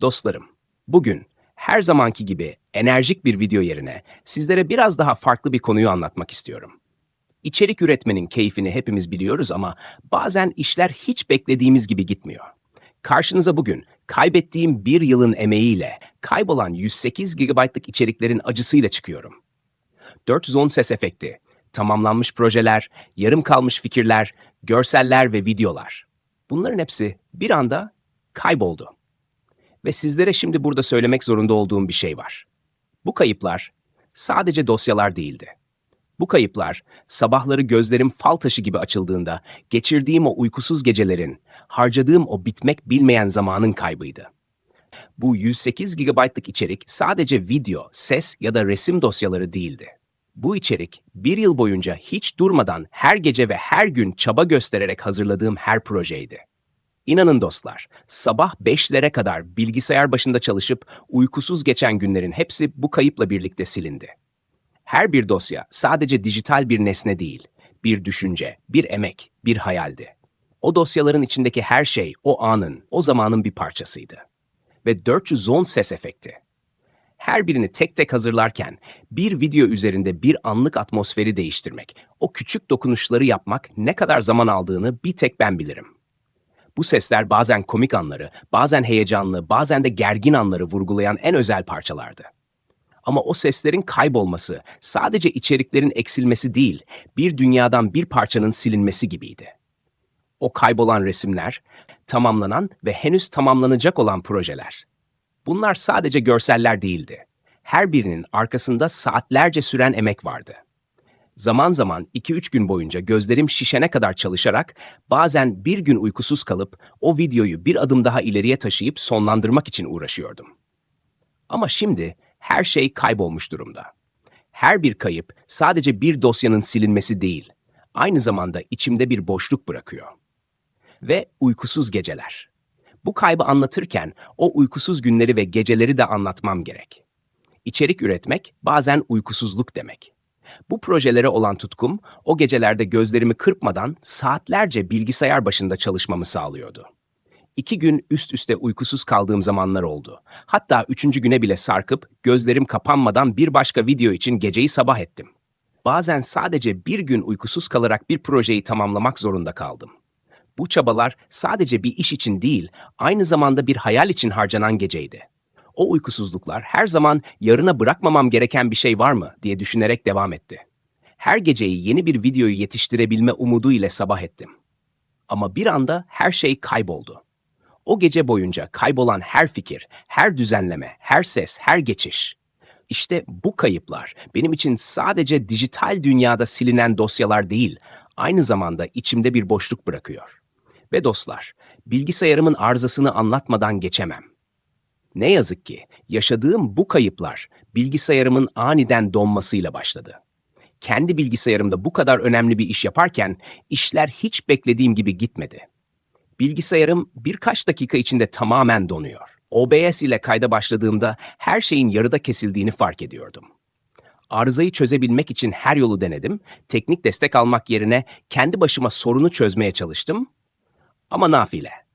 Dostlarım, bugün her zamanki gibi enerjik bir video yerine sizlere biraz daha farklı bir konuyu anlatmak istiyorum. İçerik üretmenin keyfini hepimiz biliyoruz ama bazen işler hiç beklediğimiz gibi gitmiyor. Karşınıza bugün kaybettiğim bir yılın emeğiyle kaybolan 108 GB'lık içeriklerin acısıyla çıkıyorum. 410 ses efekti, tamamlanmış projeler, yarım kalmış fikirler, görseller ve videolar. Bunların hepsi bir anda kayboldu. Ve sizlere şimdi burada söylemek zorunda olduğum bir şey var. Bu kayıplar sadece dosyalar değildi. Bu kayıplar sabahları gözlerim fal taşı gibi açıldığında geçirdiğim o uykusuz gecelerin, harcadığım o bitmek bilmeyen zamanın kaybıydı. Bu 108 GB'lık içerik sadece video, ses ya da resim dosyaları değildi. Bu içerik bir yıl boyunca hiç durmadan her gece ve her gün çaba göstererek hazırladığım her projeydi. İnanın dostlar, sabah 5'lere kadar bilgisayar başında çalışıp uykusuz geçen günlerin hepsi bu kayıpla birlikte silindi. Her bir dosya sadece dijital bir nesne değil, bir düşünce, bir emek, bir hayaldi. O dosyaların içindeki her şey o anın, o zamanın bir parçasıydı. Ve 410 ses efekti. Her birini tek tek hazırlarken bir video üzerinde bir anlık atmosferi değiştirmek, o küçük dokunuşları yapmak ne kadar zaman aldığını bir tek ben bilirim. Bu sesler bazen komik anları, bazen heyecanlı, bazen de gergin anları vurgulayan en özel parçalardı. Ama o seslerin kaybolması sadece içeriklerin eksilmesi değil, bir dünyadan bir parçanın silinmesi gibiydi. O kaybolan resimler, tamamlanan ve henüz tamamlanacak olan projeler. Bunlar sadece görseller değildi. Her birinin arkasında saatlerce süren emek vardı. Zaman zaman 2-3 gün boyunca gözlerim şişene kadar çalışarak, bazen bir gün uykusuz kalıp o videoyu bir adım daha ileriye taşıyıp sonlandırmak için uğraşıyordum. Ama şimdi her şey kaybolmuş durumda. Her bir kayıp sadece bir dosyanın silinmesi değil, aynı zamanda içimde bir boşluk bırakıyor. Ve uykusuz geceler. Bu kaybı anlatırken o uykusuz günleri ve geceleri de anlatmam gerek. İçerik üretmek bazen uykusuzluk demek. Bu projelere olan tutkum o gecelerde gözlerimi kırpmadan saatlerce bilgisayar başında çalışmamı sağlıyordu. İki gün üst üste uykusuz kaldığım zamanlar oldu. Hatta üçüncü güne bile sarkıp gözlerim kapanmadan bir başka video için geceyi sabah ettim. Bazen sadece bir gün uykusuz kalarak bir projeyi tamamlamak zorunda kaldım. Bu çabalar sadece bir iş için değil, aynı zamanda bir hayal için harcanan geceydi. O uykusuzluklar her zaman yarına bırakmamam gereken bir şey var mı diye düşünerek devam etti. Her geceyi yeni bir videoyu yetiştirebilme umudu ile sabah ettim. Ama bir anda her şey kayboldu. O gece boyunca kaybolan her fikir, her düzenleme, her ses, her geçiş. İşte bu kayıplar benim için sadece dijital dünyada silinen dosyalar değil, aynı zamanda içimde bir boşluk bırakıyor. Ve dostlar, bilgisayarımın arızasını anlatmadan geçemem. Ne yazık ki yaşadığım bu kayıplar bilgisayarımın aniden donmasıyla başladı. Kendi bilgisayarımda bu kadar önemli bir iş yaparken işler hiç beklediğim gibi gitmedi. Bilgisayarım birkaç dakika içinde tamamen donuyor. OBS ile kayda başladığımda her şeyin yarıda kesildiğini fark ediyordum. Arızayı çözebilmek için her yolu denedim. Teknik destek almak yerine kendi başıma sorunu çözmeye çalıştım. Ama nafile.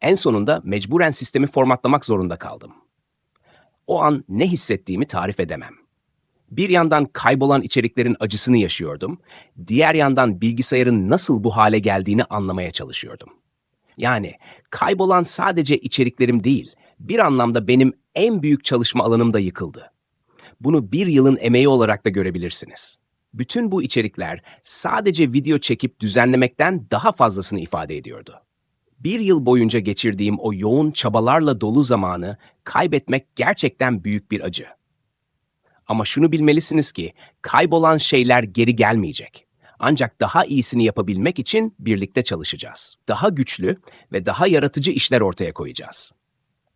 En sonunda mecburen sistemi formatlamak zorunda kaldım. O an ne hissettiğimi tarif edemem. Bir yandan kaybolan içeriklerin acısını yaşıyordum, diğer yandan bilgisayarın nasıl bu hale geldiğini anlamaya çalışıyordum. Yani kaybolan sadece içeriklerim değil, bir anlamda benim en büyük çalışma alanım da yıkıldı. Bunu bir yılın emeği olarak da görebilirsiniz. Bütün bu içerikler sadece video çekip düzenlemekten daha fazlasını ifade ediyordu. Bir yıl boyunca geçirdiğim o yoğun çabalarla dolu zamanı kaybetmek gerçekten büyük bir acı. Ama şunu bilmelisiniz ki kaybolan şeyler geri gelmeyecek. Ancak daha iyisini yapabilmek için birlikte çalışacağız. Daha güçlü ve daha yaratıcı işler ortaya koyacağız.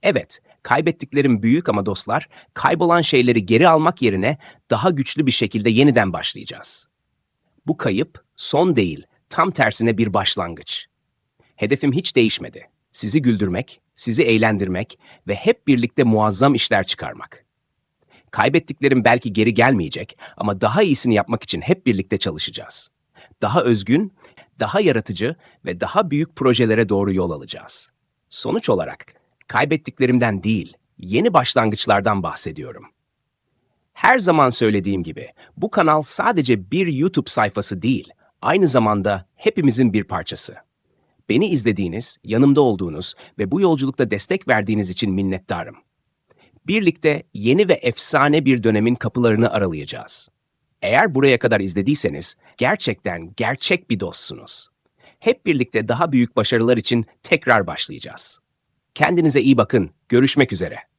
Evet, kaybettiklerim büyük ama dostlar, kaybolan şeyleri geri almak yerine daha güçlü bir şekilde yeniden başlayacağız. Bu kayıp son değil, tam tersine bir başlangıç. Hedefim hiç değişmedi. Sizi güldürmek, sizi eğlendirmek ve hep birlikte muazzam işler çıkarmak. Kaybettiklerim belki geri gelmeyecek ama daha iyisini yapmak için hep birlikte çalışacağız. Daha özgün, daha yaratıcı ve daha büyük projelere doğru yol alacağız. Sonuç olarak Kaybettiklerimden değil, yeni başlangıçlardan bahsediyorum. Her zaman söylediğim gibi bu kanal sadece bir YouTube sayfası değil, aynı zamanda hepimizin bir parçası. Beni izlediğiniz, yanımda olduğunuz ve bu yolculukta destek verdiğiniz için minnettarım. Birlikte yeni ve efsane bir dönemin kapılarını aralayacağız. Eğer buraya kadar izlediyseniz gerçekten gerçek bir dostsunuz. Hep birlikte daha büyük başarılar için tekrar başlayacağız. Kendinize iyi bakın. Görüşmek üzere.